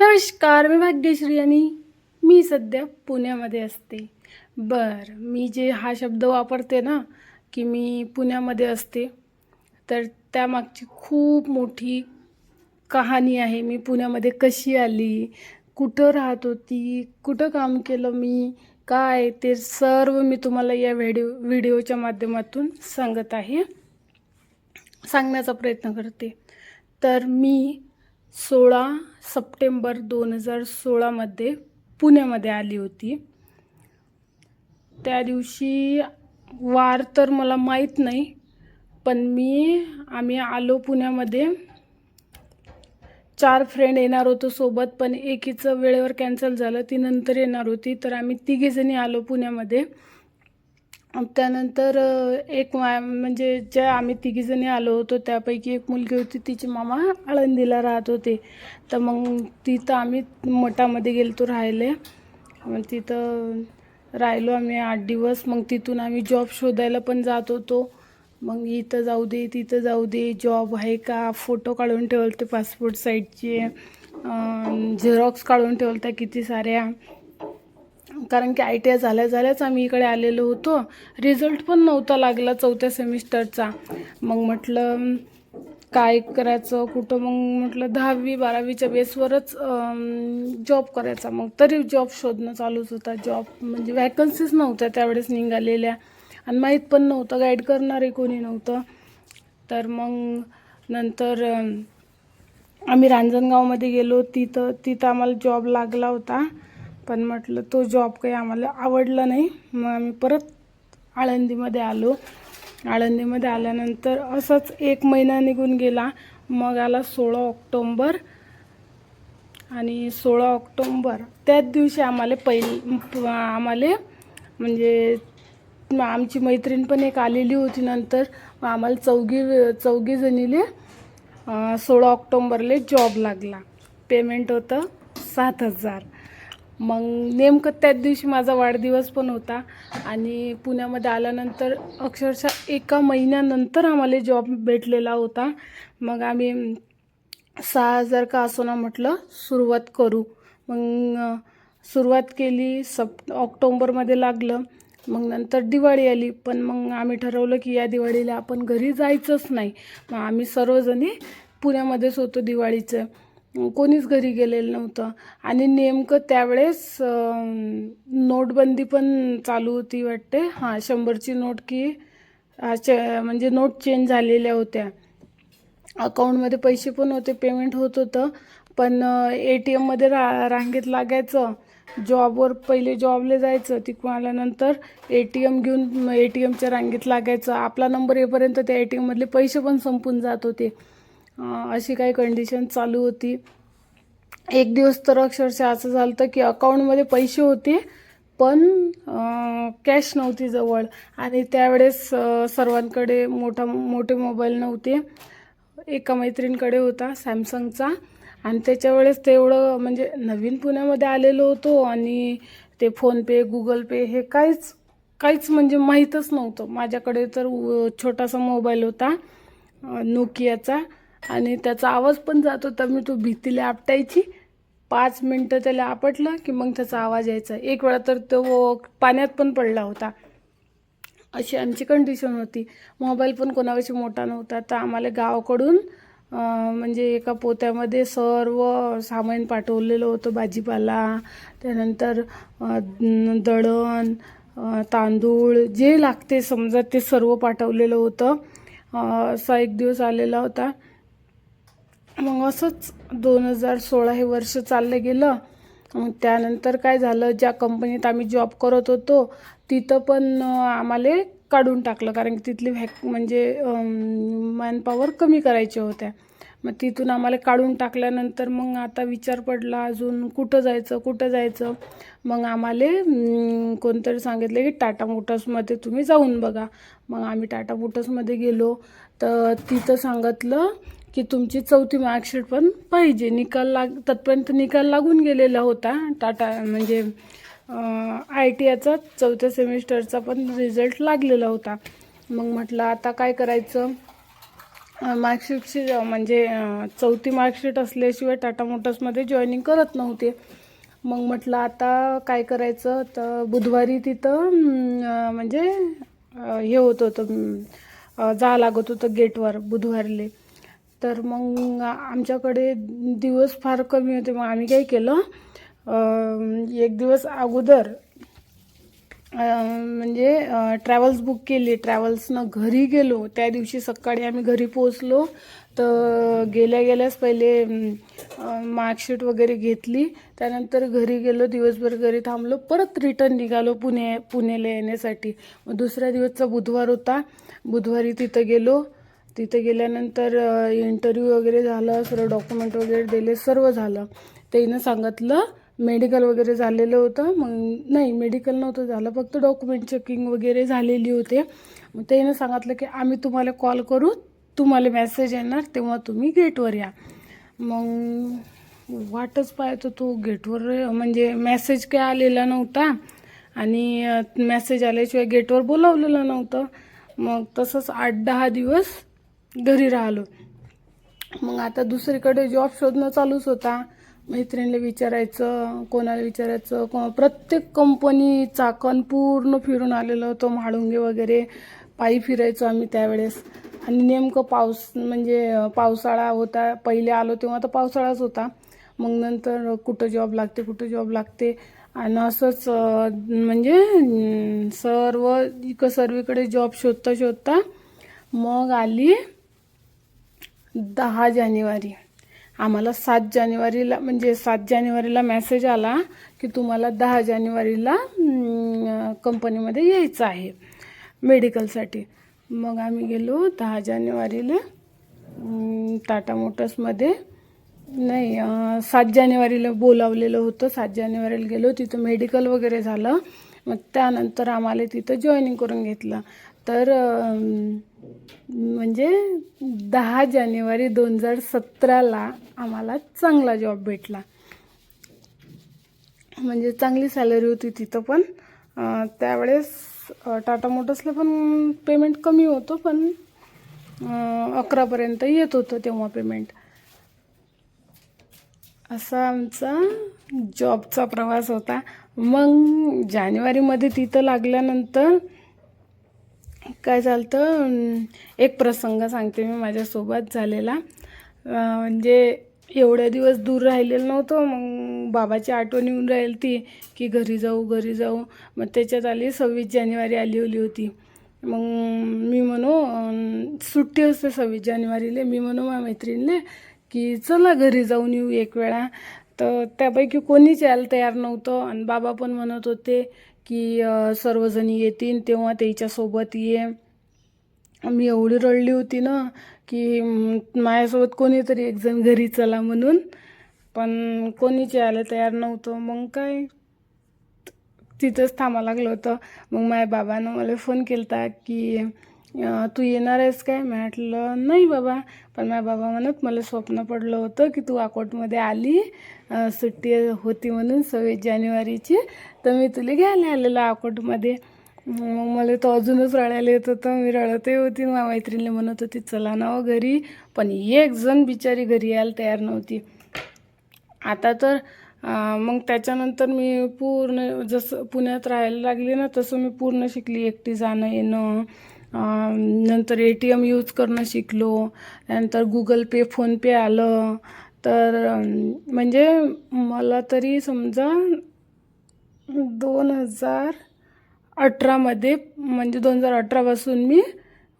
नमस्कार मी भाग्यश्री आणि मी सध्या पुण्यामध्ये असते. बर मी जे हा शब्द वापरते ना की मी पुण्यामध्ये असते तर त्यामागची खूप मोठी कहाणी आहे. मी पुण्यामध्ये कशी आली कुठं राहत होती कुठं काम केलं मी काय ते सर्व मी तुम्हाला या व्हिडिओ व्हिडिओच्या माध्यमातून सांगत आहे सांगण्याचा प्रयत्न करते. तर मी सोळा सप्टेंबर दोन हजार सोळामध्ये पुण्यामध्ये आली होती. त्या दिवशी वार तर मला माहीत नाही पण मी आम्ही आलो पुण्यामध्ये. चार फ्रेंड येणार होतो सोबत पण एकीचं वेळेवर कॅन्सल झालं ती नंतर येणार होती. तर आम्ही तिघीजणी आलो पुण्यामध्ये. त्यानंतर एक मा म्हणजे ज्या आम्ही तिघीजणी आलो होतो त्यापैकी एक मुलगी होती तिचे मामा आळंदीला राहत होते. तर मग तिथं आम्ही मठामध्ये गेलतो राहिले मग तिथं राहिलो आम्ही आठ दिवस. मग तिथून आम्ही जॉब शोधायला पण जात होतो. मग इथं जाऊ दे तिथं जाऊ दे जॉब आहे का? फोटो काढून ठेवलते पासपोर्ट साईजचे झेरॉक्स काढून ठेवलत्या किती साऱ्या. कारण की आय टी आय झाल्या झाल्याच आम्ही इकडे आलेलो होतो. रिझल्ट पण नव्हता लागला चौथ्या सेमिस्टरचा मग म्हटलं काय करायचं? कुठं? मग म्हटलं दहावी बारावीच्या बेसवरच जॉब करायचा. मग तरी जॉब शोधणं चालूच होता. जॉब म्हणजे वॅकन्सीज नव्हत्या त्यावेळेस निघालेल्या. आणि माहीत पण नव्हतं गाईड करणारे कोणी नव्हतं. तर मग नंतर आम्ही रांजणगावमध्ये गेलो. तिथं तिथं आम्हाला जॉब लागला होता. पण म्हटलं तो जॉब काही आम्हाला आवडला नाही. मग आम्ही परत आळंदीमध्ये आलो. आळंदीमध्ये आल्यानंतर असंच एक महिना निघून गेला. मग आला सोळा ऑक्टोंबर. आणि सोळा ऑक्टोंबर त्याच दिवशी आम्हाला पहिल आम्हाला म्हणजे आमची मैत्रीण पण एक आलेली होती नंतर. मग आम्हाला चौघी चौघी जणीले सोळा ऑक्टोंबरले जॉब लागला. पेमेंट होतं सात हजार. मग नेमकं त्याच दिवशी माझा वाढदिवस पण होता. आणि पुण्यामध्ये आल्यानंतर अक्षरशः एका महिन्यानंतर आम्हाला जॉब भेटलेला होता. मग आम्ही सहा हजार का असो ना म्हटलं सुरुवात करू. मग सुरुवात केली सप ऑक्टोंबरमध्ये लागलं. मग नंतर दिवाळी आली. पण मग आम्ही ठरवलं की या दिवाळीला आपण घरी जायचंच नाही. मग आम्ही सर्वजणी पुण्यामध्येच होतो दिवाळीचं. कोणीच घरी गेलेलं नव्हतं. आणि नेमकं त्यावेळेस नोटबंदी पण चालू होती वाटते. हां शंभरची नोट की हा, म्हणजे नोट चेंज झालेल्या होत्या. अकाउंटमध्ये पैसे पण होते पेमेंट होत होतं. पण ए टी एममध्ये रा रांगेत लागायचं. जॉबवर पहिले जॉबला जायचं तिकडून आल्यानंतर ए टी एम घेऊन ए टी एमच्या रांगेत लागायचं. आपला नंबर येईपर्यंत त्या ए टी एममधले पैसे पण संपून जात होते. अशी काही कंडिशन चालू होती. एक दिवस तर अक्षरशः असं झालं होतं की अकाउंटमध्ये पैसे होते पण कॅश नव्हती जवळ. आणि त्यावेळेस सर्वांकडे मोठा मोठे मोबाईल नव्हते. एका मैत्रिणीकडे होता सॅमसंगचा. आणि त्याच्या वेळेस ते एवढं म्हणजे नवीन पुण्यामध्ये आलेलो होतो आणि ते फोनपे गुगल पे हे काहीच काहीच म्हणजे माहीतच नव्हतं. माझ्याकडे तर छोटासा मोबाईल होता नोकियाचा आणि त्याचा आवाज पण जात होता मी तो भीतीला आपटायची. पाच मिनटं त्याला आपटलं की मग त्याचा आवाज यायचा. एक वेळा तर तो पाण्यात पण पडला होता. अशी आमची कंडिशन होती. मोबाईल पण कोणापाशी मोठा नव्हता. तर आम्हाला गावाकडून म्हणजे एका पोत्यामध्ये सर्व सामान पाठवलेलं होतं. भाजीपाला त्यानंतर दळण तांदूळ जे लागते समजा ते सर्व पाठवलेलं होतं. असा एक दिवस आलेला होता. मग असंच दोन हजार सोळा हे वर्ष चाललं गेलं. मग त्यानंतर काय झालं? ज्या कंपनीत आम्ही जॉब करत होतो तिथं पण आम्हाला काढून टाकलं. कारण की तिथली व्हॅक म्हणजे मॅनपॉवर कमी करायच्या होत्या. मग तिथून आम्हाला काढून टाकल्यानंतर मग आता विचार पडला अजून कुठं जायचं कुठं जायचं? मग आम्हाला कोणतरी सांगितलं की टाटा मोटर्समध्ये तुम्ही जाऊन बघा. मग आम्ही टाटा मोटर्समध्ये गेलो. तर तिथं सांगितलं की तुमची चौथी मार्कशीट पण पाहिजे. निकाल लाग तत्पर्यंत निकाल लागून गेलेला होता. टाटा म्हणजे आय टी आयचा चौथ्या सेमिस्टरचा पण रिझल्ट लागलेला होता. मग म्हटलं आता काय करायचं? मार्कशीटची म्हणजे चौथी मार्कशीट असल्याशिवाय टाटा मोटर्समध्ये जॉईनिंग करत नव्हते. मग म्हटलं आता काय करायचं? तर बुधवारी तिथं म्हणजे हे होत होतं जा जावं लागत होतं गेटवर बुधवारले. तर मग आमच्याकडे दिवस फार कमी होते. मग आम्ही काय केलं एक दिवस अगोदर म्हणजे ट्रॅव्हल्स बुक केली. ट्रॅव्हल्सनं घरी गेलो. त्या दिवशी सकाळी आम्ही घरी पोचलो तर गेल्या गेल्याच पहिले मार्कशीट वगैरे घेतली. त्यानंतर घरी गेलो. दिवसभर घरी थांबलो. परत रिटर्न निघालो पुणे पुण्याला येण्यासाठी. मग दुसऱ्या दिवसचा बुधवार होता. बुधवारी तिथं गेलो. तिथे गेल्यानंतर इंटरव्ह्यू वगैरे झालं सर्व डॉक्युमेंट वगैरे दिले सर्व झालं. त्यानं सांगितलं मेडिकल वगैरे झालेलं होतं. मग नाही मेडिकल नव्हतं झालं फक्त डॉक्युमेंट चेकिंग वगैरे झालेली होते. मग त्यानं सांगितलं की आम्ही तुम्हाला कॉल करू तुम्हाला मेसेज येणार तेव्हा तुम्ही गेटवर या. मग वाटच पाहतो तो गेटवर म्हणजे मेसेज काय आलेला नव्हता. आणि मेसेज आल्याशिवाय गेटवर बोलावलेलं नव्हतं. मग तसंच आठ दहा दिवस घरी राहिलो. मग आता दुसरीकडे जॉब शोधणं चालूच होता. मैत्रिणीला विचारायचं कोणाला विचारायचं को प्रत्येक कंपनी चाकण पूर्ण फिरून आलेलो होतो म्हाळुंगे वगैरे. पायी फिरायचो आम्ही त्यावेळेस. आणि नेमकं पाऊस म्हणजे पावसाळा होता पहिले आलो तेव्हा तर पावसाळाच होता. मग नंतर कुठं जॉब लागते कुठं जॉब लागते. आणि असंच म्हणजे सर्व इकं सर्वीकडे जॉब शोधता शोधता मग आली दहा जानेवारी. आम्हाला सात जानेवारीला म्हणजे सात जानेवारीला मेसेज आला की तुम्हाला दहा जानेवारीला कंपनीमध्ये यायचं आहे मेडिकलसाठी मग आम्ही गेलो दहा जानेवारीला टाटा मोटर्समध्ये. नाही सात जानेवारीला बोलावलेलं होतं. सात जानेवारीला गेलो तिथं मेडिकल वगैरे झालं. मग त्यानंतर आम्हाला तिथं जॉईनिंग करून घेतलं. तर म्हणजे दहा जानेवारी दोन हजार सतराला आम्हाला चांगला जॉब भेटला. म्हणजे चांगली सॅलरी होती तिथं पण. त्यावेळेस टाटा मोटर्सला पण पेमेंट कमी होतं पण अकरापर्यंत येत होतं तेव्हा पेमेंट असा आमचा जॉबचा प्रवास होता. मग जानेवारीमध्ये तिथं लागल्यानंतर काय झालं तर एक प्रसंग सांगते मी माझ्यासोबत झालेला. म्हणजे एवढ्या दिवस दूर राहिलेलं नव्हतं मग बाबाची आठवण येऊन राहील ती की घरी जाऊ घरी जाऊ. मग त्याच्यात आली सव्वीस जानेवारी आली ओली होती. मग मी म्हणू सुट्टी असते सव्वीस जानेवारीला मी म्हणू माझ्या मैत्रिणीले की चला घरी जाऊन येऊ एक वेळा. तर त्यापैकी कोणीच यायला तयार नव्हतं आणि बाबा पण म्हणत होते की सर्वजण सर्वजणी येतील तेव्हा त्याच्यासोबत ये. मी एवढी रडली होती ना की माझ्यासोबत कोणीतरी एक जण घरी चला म्हणून. पण कोणीच यायला तयार नव्हतं. मग काय? तिथंच थांबा लागलं होतं. मग माझ्या बाबानं मला फोन केला की तू येणार आहेस काय? म्हटलं नाही बाबा. पण माझ्या बाबा म्हणत मला स्वप्न पडलं होतं की तू अकोटमध्ये आली सुट्टी होती म्हणून सव्वीस जानेवारीची तर मी तुला घ्यायला आलेलं अकोटमध्ये. मग मला तर अजूनच रडायला येत होतं. मी रडतही होती. माझ्या मैत्रिणीला म्हणत होती चला ना हो घरी. पण एक जण बिचारी घरी यायला तयार नव्हती. आता तर मग त्याच्यानंतर मी पूर्ण जसं पुण्यात राहायला लागली ना तसं मी पूर्ण शिकली एकटी जाणं येणं नंतर ए टी एम यूज करणं शिकलो. त्यानंतर गुगल पे फोनपे आलं. तर म्हणजे मला तरी समजा दोन हजार अठरामध्ये म्हणजे दोन हजार अठरापासून मी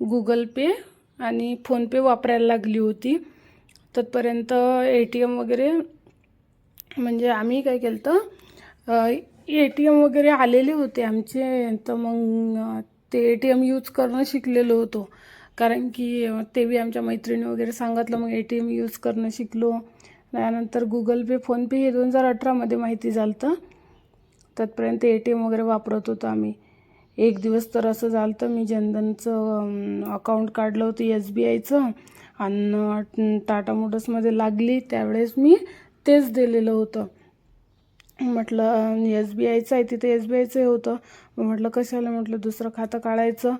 गुगल पे आणि फोनपे वापरायला लागली होती. तत्पर्यंत ए टी एम वगैरे म्हणजे आम्ही काय केलं तर ए टी एम वगैरे आलेले होते आमचे. तर मग ते ए टी एम यूज करणं शिकलेलो होतो. कारण की ते बी आमच्या मैत्रिणी वगैरे सांगितलं मग ए टी एम यूज करणं शिकलो. त्यानंतर गुगल पे फोनपे हे दोन हजार अठरामध्ये माहिती झालं होतं तत्पर्यंत ए टी एम वगैरे वापरत होतो आम्ही. एक दिवस तर असं झालं तर मी जनधनचं अकाउंट काढलं होतं एस बी आयचं आणि टाटा मोटर्समध्ये लागली. त्यावेळेस मी तेच दिलेलं होतं. म्हटलं एस बी आयचं आहे तिथे एस बी आयचं होतं. म्हटलं कशाला? म्हटलं दुसरं खातं काढायचं.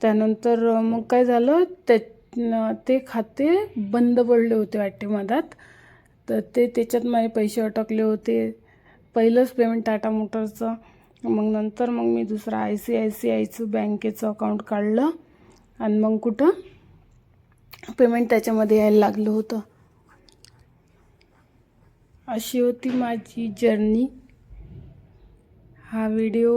त्यानंतर मग काय झालं? त्या ते खाते बंद पडले होते वाटते मधात. तर ते त्याच्यात माझे पैसे अटकले होते. पहिलंच पेमेंट टाटा मोटरचं मग नंतर मग मी दुसरं आय सी आय सी आयचं बँकेचं अकाउंट काढलं. आणि मग कुठं? पेमेंट त्याच्यामध्ये यायला लागलं होतं. अशी होती माझी जर्नी. हा व्हिडिओ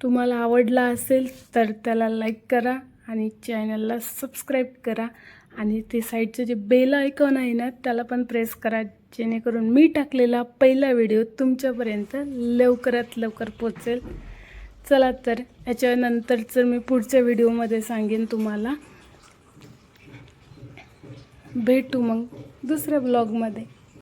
तुम्हाला आवडला असेल तर त्याला लाईक करा आणि चॅनलला सबस्क्राईब करा. आणि ते साईडचं जे बेल आयकॉन आहे ना त्याला पण प्रेस करा जेणेकरून मी टाकलेला पहिला व्हिडिओ तुमच्यापर्यंत लवकरात लवकर पोचेल चला तर याच्यानंतरचं मी पुढच्या व्हिडिओमध्ये सांगेन तुम्हाला. भेटू मग दुसऱ्या ब्लॉगमध्ये